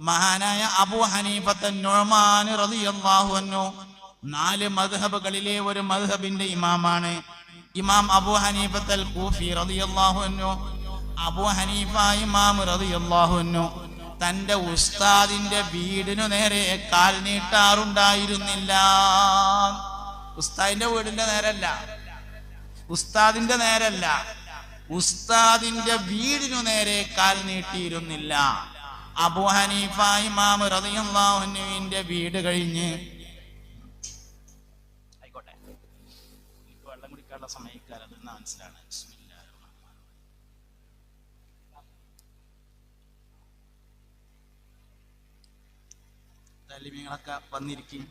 മഹാനായ അബു ഹനീഫത്തൻ നൊമാൻ റളിയല്ലാഹു അൻഹു. നാല് മദ്ഹബുകളിലെ ഒരു മദ്ഹബിന്റെ ഇമാമാണ്. ഇമാം അബു ഹനീഫത്തൽ കൂഫി റളിയല്ലാഹു അൻഹു. അബു ഹനീഫ ഇമാം റളിയല്ലാഹു അൻഹു. തന്റെ ഉസ്താദിന്റെ വീടിനു നേരെ കാൽ നീട്ടാറുണ്ടായിരുന്നില്ല. ഉസ്താദിന്റെ വീടിന്റെ നേരല്ല. ഉസ്താദിന്റെ നേരല്ല. ഉസ്താദിന്റെ വീടിനു നേരെ കാൽ നീട്ടിയിരുന്നില്ല. അബു ഹനീഫ ഇമാം റളിയല്ലാഹുവിന്റെ വീട് കഴിഞ്ഞ് ആയിക്കോട്ടെ. എനിക്ക് വെള്ളം കുടിക്കാനുള്ള സമയക്കാരത് മനസ്സിലാണ്. താലിമ്യങ്ങളൊക്കെ വന്നിരിക്കും.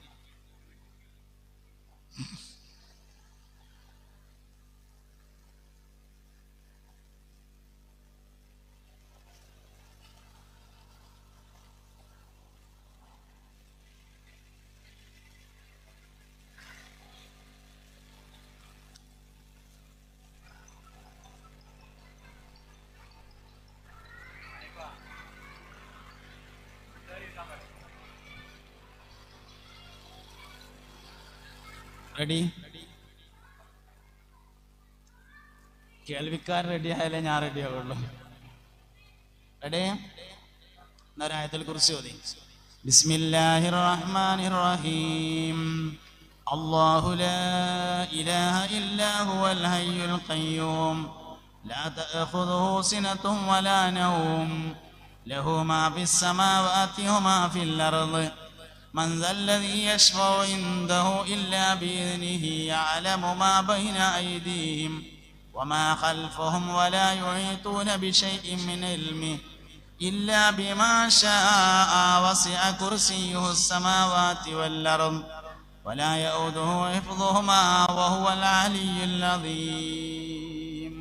റെഡി കേൾവിക്കാർ റെഡി ആയാലേ ഞാൻ റെഡി ആവുള്ളൂ റെഡി എന്നൊരായത്തിൽ കുറിച്ച് മതി ബിസ്മില്ലാഹിർ റഹ്മാനിർ റഹീം الله لا إله إلا هو الحي القيوم لا تأخذه سنة ولا نوم له ما في السماوات وما في الأرض من ذا الذي يشفع عنده إلا بإذنه يعلم ما بين أيديهم وما خلفهم ولا يحيطون بشيء من علمه إلا بما شاء وسع كرسيه السماوات والأرض ولا يؤوده حفظهما وهو العلي العظيم.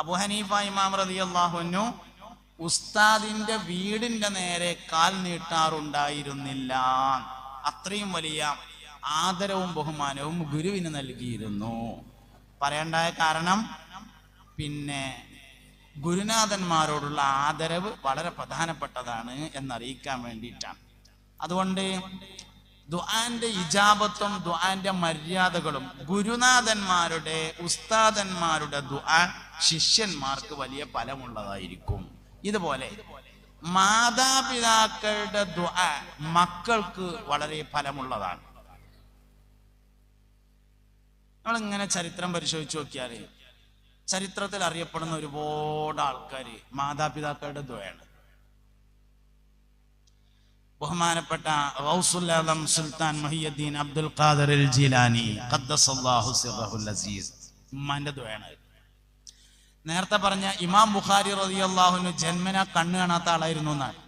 ഇങ്ങോട്ട് നോക്കുക എല്ലാവരും അബു ഹനീഫ ഇമാം റളിയല്ലാഹുവിനു ഉസ്താദിന്റെ വീടിന്റെ നേരെ കാൽ നീട്ടാറുണ്ടായിരുന്നില്ല. അത്രയും വലിയ ആദരവും ബഹുമാനവും ഗുരുവിന് നൽകിയിരുന്നു. പറയണ്ടായ കാരണം പിന്നെ ഗുരുനാഥന്മാരോടുള്ള ആദരവ് വളരെ പ്രധാനപ്പെട്ടതാണ് എന്നറിയിക്കാൻ വേണ്ടിയിട്ടാണ്. അതുകൊണ്ട് ദുആന്റെ ഇജാബത്തും ദുആന്റെ മര്യാദകളും ഗുരുനാഥന്മാരുടെ ഉസ്താദന്മാരുടെ ദുആ ശിഷ്യന്മാർക്ക് വലിയ ഫലമുള്ളതായിരിക്കും. ഇതുപോലെ മാതാപിതാക്കളുടെ മക്കൾക്ക് വളരെ ഫലമുള്ളതാണ്. നമ്മളിങ്ങനെ ചരിത്രം പരിശോധിച്ചു നോക്കിയാൽ ചരിത്രത്തിൽ അറിയപ്പെടുന്ന ഒരുപാട് ആൾക്കാർ മാതാപിതാക്കളുടെ ദ്വയാണ് ബഹുമാനപ്പെട്ട റൗസുല്ലാദം സുൽത്താൻ മഹിയുദ്ദീൻ അബ്ദുൽ ഖാദർ ജീലാനി ഖദ്ദസല്ലാഹു അസീസ്. ഉമ്മാന്റെ ദ്വയാണ് നേരത്തെ പറഞ്ഞ ഇമാം ബുഖാരി റതി റളിയല്ലാഹുവിന് ജന്മന കണ്ണ് കാണാത്ത ആളായിരുന്നു എന്നാണ്.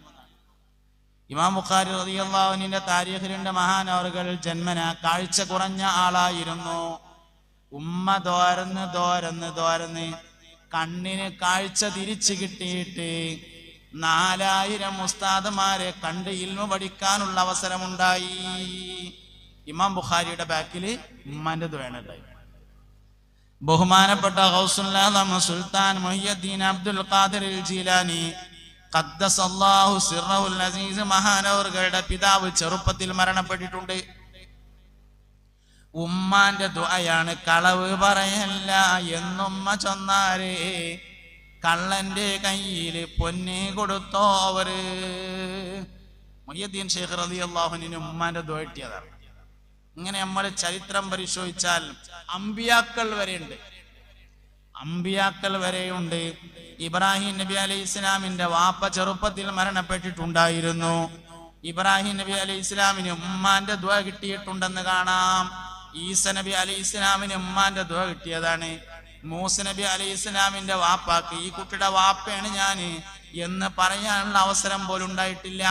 ഇമാം ബുഖാരി റതി റളിയല്ലാഹുവിന്റെ താരീഖിലുണ്ട് മഹാനവറുകൾ ജന്മന കാഴ്ച കുറഞ്ഞ ആളായിരുന്നു. ഉമ്മ തോരന്ന് തോരന്ന് തോരന്ന് കണ്ണിന് കാഴ്ച തിരിച്ചു കിട്ടിയിട്ട് നാലായിരം ഉസ്താദുമാരെ കണ്ട് ഇൽമ പഠിക്കാനുള്ള അവസരമുണ്ടായി. ഇമാം ബുഖാരിയുടെ ബാക്കിൽ ഉമ്മാന്റെ ദ്വേണുണ്ടായി ബഹുമാനപ്പെട്ട ഗൗസുല്ലാഹ് സുൽത്താൻ മൊഹിയദ്ദീൻ അബ്ദുൽ ഖാദിർ ജീലാനി സിർറഹുൽ അസീസ് മഹാനവറുകളുടെ പിതാവ് ചെറുപ്പത്തിൽ മരണപ്പെട്ടിട്ടുണ്ട്. ഉമ്മാന്റെ ദുആയാണ് കളവ് പറയല്ല എന്നുമ്മ ചൊന്നാരേ കള്ളന്റെ കയ്യിൽ പൊന്നെ കൊടുത്തോ അവർ. മൊയ്യദ്ദീൻ ഷേഖ് അലി അള്ളാഹുനും ഉമ്മാന്റെ ദുആ കിട്ടിയതാണ്. ഇങ്ങനെ നമ്മൾ ചരിത്രം പരിശോധിച്ചാൽ അമ്പിയാക്കൾ വരെയുണ്ട്. അമ്പിയാക്കൾ വരെയുണ്ട്. ഇബ്രാഹിം നബി അലൈഹി ഇസ്ലാമിന്റെ വാപ്പ ചെറുപ്പത്തിൽ മരണപ്പെട്ടിട്ടുണ്ടായിരുന്നു. ഇബ്രാഹിം നബി അലൈഹി ഇസ്ലാമിന് ഉമ്മാന്റെ ദ്വ കിട്ടിയിട്ടുണ്ടെന്ന് കാണാം. ഈസ നബി അലൈഹി ഇസ്ലാമിന് ഉമ്മാന്റെ ദ്വ കിട്ടിയതാണ്. മൂസ നബി അലൈഹി ഇസ്ലാമിന്റെ വാപ്പാക്ക് ഈ കുട്ടിയുടെ വാപ്പയാണ് ഞാൻ എന്ന് പറയാനുള്ള അവസരം പോലും ഉണ്ടായിട്ടില്ല.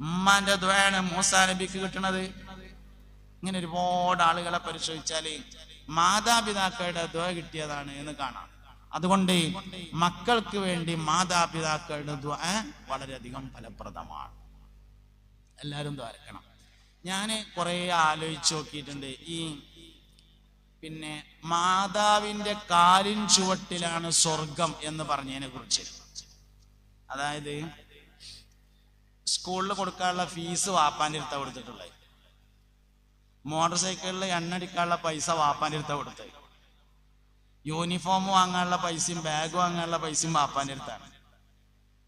ഉമ്മാന്റെ ദ്വയാണ് മൂസ നബിക്ക് കിട്ടണത്. ഇങ്ങനെ ഒരുപാട് ആളുകളെ പരിശോധിച്ചാൽ മാതാപിതാക്കളുടെ ദ്വ കിട്ടിയതാണ് എന്ന് കാണാം. അതുകൊണ്ട് മക്കൾക്ക് വേണ്ടി മാതാപിതാക്കളുടെ ദ്വ വളരെയധികം ഫലപ്രദമാണ്. എല്ലാവരും ദ്വാരക്കണം. ഞാൻ കുറെ ആലോചിച്ച് നോക്കിയിട്ടുണ്ട്. ഈ പിന്നെ മാതാവിന്റെ കാലിൻ ചുവട്ടിലാണ് സ്വർഗം എന്ന് പറഞ്ഞതിനെ കുറിച്ച്. അതായത് സ്കൂളിൽ കൊടുക്കാനുള്ള ഫീസ് വാപ്പാന്റെ അടുത്ത കൊടുത്തിട്ടുള്ളത്. മോട്ടോർ സൈക്കിളിൽ എണ്ണടിക്കാനുള്ള പൈസ വാപ്പാന്റെ അടുത്താണ് കൊടുത്തത്. യൂണിഫോം വാങ്ങാനുള്ള പൈസയും ബാഗ് വാങ്ങാനുള്ള പൈസയും വാപ്പാന്റെ അടുത്താണ്.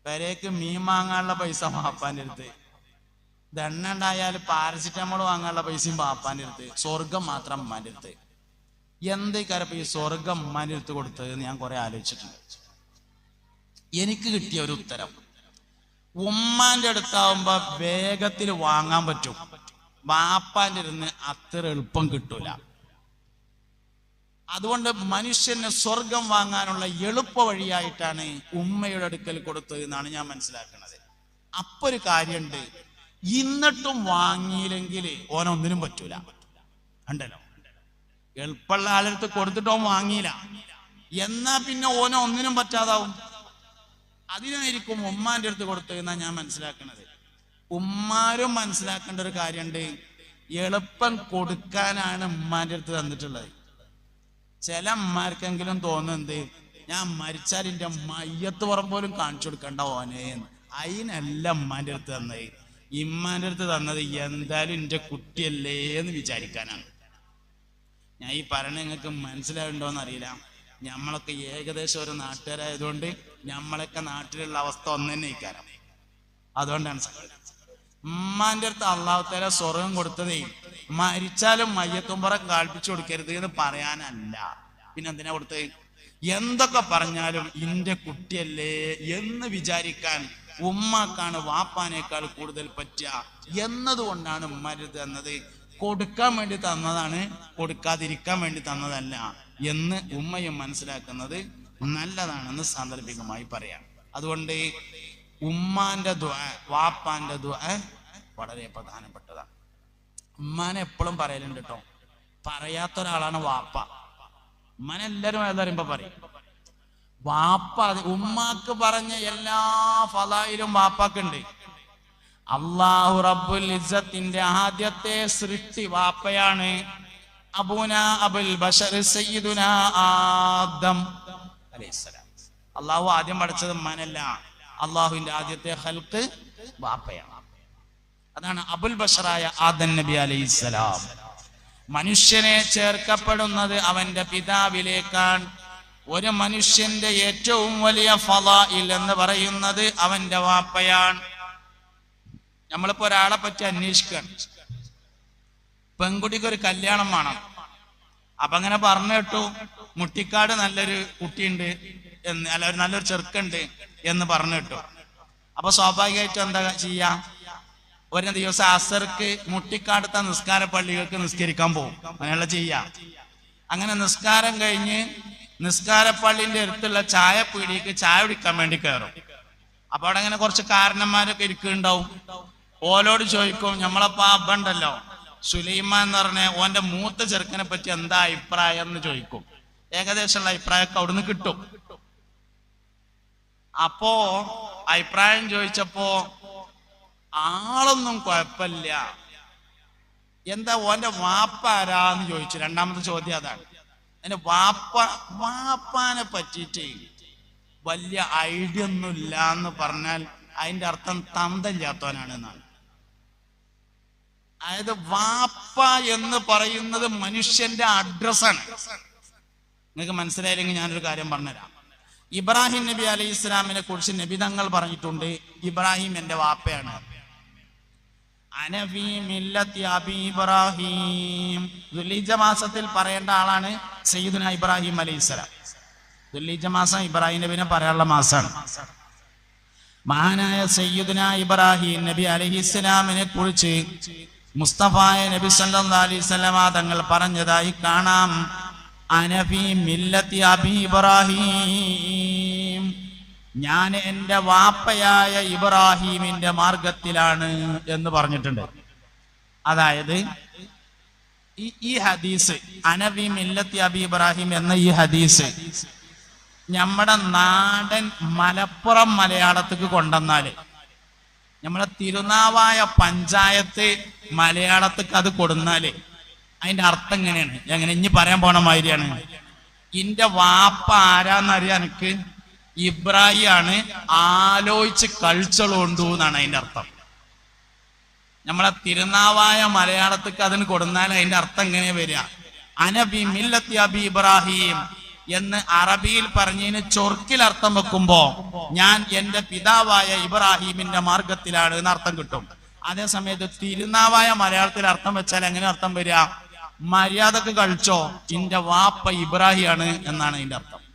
പെരേക്ക് മീൻ വാങ്ങാനുള്ള പൈസ വാപ്പാന്റെ അടുത്ത്. ദണ്ണ ഉണ്ടായാൽ പാരസിറ്റമോൾ വാങ്ങാനുള്ള പൈസയും വാപ്പാന്റെ അടുത്ത്. സ്വർഗം മാത്രം അമ്മാന്റെ അടുത്ത്. എന്തേക്കാരപ്പ ഈ സ്വർഗം അമ്മാന്റെ അടുത്ത് കൊടുത്തത് ഞാൻ കുറെ ആലോചിച്ചിട്ടുണ്ട്. എനിക്ക് കിട്ടിയ ഒരു ഉത്തരം. ഉമ്മാന്റെ അടുത്താവുമ്പോ വേഗത്തിൽ വാങ്ങാൻ പറ്റും. വാപ്പാന്റെ ഇരുന്ന് അത്ര എളുപ്പം കിട്ടൂല. അതുകൊണ്ട് മനുഷ്യന് സ്വർഗം വാങ്ങാനുള്ള എളുപ്പ വഴിയായിട്ടാണ് ഉമ്മയുടെ അടുക്കൽ കൊടുത്തത് എന്നാണ് ഞാൻ മനസ്സിലാക്കുന്നത്. അപ്പൊ ഒരു കാര്യമുണ്ട് ഇന്നിട്ടും വാങ്ങിയില്ലെങ്കിൽ ഓനൊന്നിനും പറ്റൂല. ഉണ്ടല്ലോ എളുപ്പമുള്ള ആളെടുത്ത് കൊടുത്തിട്ടോ വാങ്ങിയില്ല. എന്നാ പിന്നെ ഓനൊന്നിനും പറ്റാതാവും? അതിനായിരിക്കും ഉമ്മാന്റെ അടുത്ത് കൊടുത്തത് എന്നാ ഞാൻ മനസ്സിലാക്കുന്നത്. ഉമ്മാരും മനസ്സിലാക്കേണ്ട ഒരു കാര്യമുണ്ട്. എളുപ്പം കൊടുക്കാനാണ് ഉമ്മാന്റെ അടുത്ത് തന്നിട്ടുള്ളത്. ചില ഉമ്മാർക്കെങ്കിലും തോന്നുന്നത് ഞാൻ മരിച്ചാൽ എന്റെ മയ്യത്ത് പോലും കാണിച്ചു കൊടുക്കണ്ട ഓനെ അതിനല്ല ഉമ്മാന്റെ അടുത്ത് തന്നത്. ഇമ്മാന്റെ അടുത്ത് തന്നത് എന്തായാലും എന്റെ കുട്ടിയല്ലേ? എന്ന് വിചാരിക്കാനാണ്. ഞാൻ ഈ പറയണ നിങ്ങൾക്ക് മനസ്സിലാവുണ്ടോന്ന് അറിയില്ല നമ്മളൊക്കെ ഏകദേശം ഒരു നാട്ടുകാരായതുകൊണ്ട് നമ്മളൊക്കെ നാട്ടിലുള്ള അവസ്ഥ ഒന്നു തന്നെ ഇക്കാരം അതുകൊണ്ടാണ് സങ്കടം ഉമ്മാന്റെ അടുത്ത് അള്ളാഹുത്തേല സ്വർഗം കൊടുത്തതേ മരിച്ചാലും മയ്യത്തുമ്പറം കാൽപ്പിച്ചു കൊടുക്കരുത് എന്ന് പറയാനല്ല. പിന്നെ എന്തിനാ കൊടുത്തത്? എന്തൊക്കെ പറഞ്ഞാലും ഇന്റെ കുട്ടിയല്ലേ എന്ന് വിചാരിക്കാൻ ഉമ്മാക്കാണ് വാപ്പാനേക്കാൾ കൂടുതൽ പറ്റുക എന്നതുകൊണ്ടാണ് ഉമ്മാര് തന്നത്. കൊടുക്കാൻ വേണ്ടി തന്നതാണ് കൊടുക്കാതിരിക്കാൻ വേണ്ടി തന്നതല്ല എന്ന് ഉമ്മയും മനസ്സിലാക്കുന്നത് നല്ലതാണെന്ന് സാന്ദർഭികമായി പറയാം. അതുകൊണ്ട് ഉമ്മാന്റെ ദുആ വാപ്പാന്റെ ദുആ വളരെ പ്രധാനപ്പെട്ടതാണ്. ഉമ്മാനെ എപ്പോഴും പറയലുണ്ട് കേട്ടോ പറയാത്ത ഒരാളാണ് വാപ്പ. ഉമ്മാനെ എല്ലാരും ഏതറിയുമ്പോ പറയും. വാപ്പ ഉമ്മാക്ക് പറഞ്ഞ എല്ലാ ഫലായിലും വാപ്പാക്കുണ്ട്. അള്ളാഹു റബ്ബുൽ ഇസത്തിന്റെ ആദ്യത്തെ സൃഷ്ടി വാപ്പയാണ് അബൂന അബുൽ ബഷർ സയ്യിദുന ആദം അലൈഹിസ്സലാം. അള്ളാഹു ആദ്യം പഠിച്ചത് ഉമ്മാനല്ല. അള്ളാഹുവിന്റെ ആദ്യത്തെ ഹൽക്ക് വാപ്പയാണ്. അതാണ് അബുൽ ബഷറായ ആദൻ നബി അലൈഹിസ്സലാം മനുഷ്യനെ ചേർക്കപ്പെടുന്നത് അവന്റെ പിതാവിലേക്കാണ്. ഒരു മനുഷ്യന്റെ ഏറ്റവും വലിയ ഫലായിൽ എന്ന് പറയുന്നത് അവന്റെ വാപ്പയാണ്. നമ്മളിപ്പോ ഒരാളെ പറ്റി അന്വേഷിക്കുകയാണ് പെൺകുട്ടിക്ക് ഒരു കല്യാണം വേണം. അപ്പൊ അങ്ങനെ പറഞ്ഞു കേട്ടു മുട്ടിക്കാട് നല്ലൊരു കുട്ടിയുണ്ട് എന്ന് അല്ല നല്ലൊരു ചെറുക്കുണ്ട് എന്ന് പറഞ്ഞു കേട്ടു. അപ്പൊ സ്വാഭാവികമായിട്ടും എന്താ ചെയ്യാ? ഒരു ദിവസം അസർക്ക് മുട്ടിക്കാടുത്ത നിസ്കാര പള്ളികൾക്ക് നിസ്കരിക്കാൻ പോകും. അങ്ങനെയുള്ള ചെയ്യാ. അങ്ങനെ നിസ്കാരം കഴിഞ്ഞ് നിസ്കാരപ്പള്ളിന്റെ അടുത്തുള്ള ചായ പീടിക്ക് ചായ കുടിക്കാൻ വേണ്ടി കയറും അപ്പൊ അവിടെ അങ്ങനെ കുറച്ച് കാരണന്മാരൊക്കെ ഇരിക്കുന്നുണ്ടാവും. ഓലോട് ചോദിക്കും നമ്മളപ്പോ അബ്ബ സുലൈമാൻ എന്ന് പറഞ്ഞ ഓന്റെ മൂത്ത ചെറുക്കനെ പറ്റി എന്താ അഭിപ്രായം? എന്ന് ചോദിക്കും. ഏകദേശമുള്ള അഭിപ്രായമൊക്കെ അവിടുന്ന് കിട്ടും. അപ്പോ അഭിപ്രായം ചോദിച്ചപ്പോ ആളൊന്നും കുഴപ്പമില്ല. എന്താ ഓന്റെ വാപ്പ ആരാന്ന് ചോദിച്ചു. രണ്ടാമത്തെ ചോദ്യം അതാണ്. അതിന്റെ വാപ്പ വാപ്പാനെ പറ്റിയിട്ട് വലിയ ഐഡിയ ഒന്നും ഇല്ല എന്ന് പറഞ്ഞാൽ അതിന്റെ അർത്ഥം തന്തല്ലാത്തവനാണ് എന്നാണ് അതായത് വാപ്പ എന്ന് പറയുന്നത് മനുഷ്യന്റെ അഡ്രസ്സാണ് നിങ്ങൾക്ക് മനസ്സിലായില്ലെങ്കിൽ ഞാനൊരു കാര്യം പറഞ്ഞുതരാം. ഇബ്രാഹിം നബി അലൈഹി ഇസ്ലാമിനെ കുറിച്ച് നബി തങ്ങൾ പറഞ്ഞിട്ടുണ്ട് ഇബ്രാഹിം എന്റെ വാപ്പയാണ്. ഇബ്രാഹിം. മാസത്തിൽ പറയേണ്ട ആളാണ് സയ്യിദുന ഇബ്രാഹിം അലൈഹി സ്വലാം. ദുലീജ മാസം ഇബ്രാഹിം നബിനെ പറയാനുള്ള മാസമാണ് മഹാനായ സയ്യിദുന ഇബ്രാഹിം നബി അലൈഹി ഇസ്ലാമിനെ കുറിച്ച് മുസ്തഫായ നബി സല്ലാ തങ്ങൾ പറഞ്ഞതായി കാണാം. അനഫി മില്ലത്തി അബി ഇബ്രാഹിം. ഞാൻ എന്റെ വാപ്പയായ ഇബ്രാഹീമിന്റെ മാർഗത്തിലാണ് എന്ന് പറഞ്ഞിട്ടുണ്ട്. അതായത് ഈ ഈ ഹദീസ് അനബി മില്ലത്തി അബി ഇബ്രാഹിം എന്ന ഈ ഹദീസ് നമ്മുടെ നാടൻ മലപ്പുറം മലയാളത്തേക്ക് കൊണ്ടുവന്നാൽ നമ്മുടെ തിരുനാവായ പഞ്ചായത്ത് മലയാളത്തേക്ക് അത് കൊടുന്നാൽ അതിന്റെ അർത്ഥം എങ്ങനെയാണ്? എങ്ങനെ? ഇനി പറയാൻ പോണ മാതിരിയാണ്. ഇന്റെ വാപ്പ ആരാന്നറിയാൻ എനിക്ക് ഇബ്രാഹിം ആണ് ആലോചിച്ച് കളിച്ചോളൂ എന്നാണ് അതിന്റെ അർത്ഥം. നമ്മളെ തിരുനാവായ മലയാളത്തിക്ക് അതിന് കൊടുന്നാൽ അതിന്റെ അർത്ഥം എങ്ങനെ വരിക? അനബി മില്ലത്തി അബി ഇബ്രാഹിം എന്ന് അറബിയിൽ പറഞ്ഞതിന് ചൊർക്കിൽ അർത്ഥം വെക്കുമ്പോ ഞാൻ എന്റെ പിതാവായ ഇബ്രാഹിമിന്റെ മാർഗത്തിലാണ് എന്ന് അർത്ഥം കിട്ടും. അതേ സമയത്ത് തിരുനാവായ മലയാളത്തിൽ അർത്ഥം വെച്ചാൽ എങ്ങനെ അർത്ഥം വരിക? മര്യാദയ്ക്ക് കഴിച്ചോ ഇന്റെ വാപ്പ ഇബ്രാഹിമാണ് എന്നാണ് അതിന്റെ അർത്ഥം.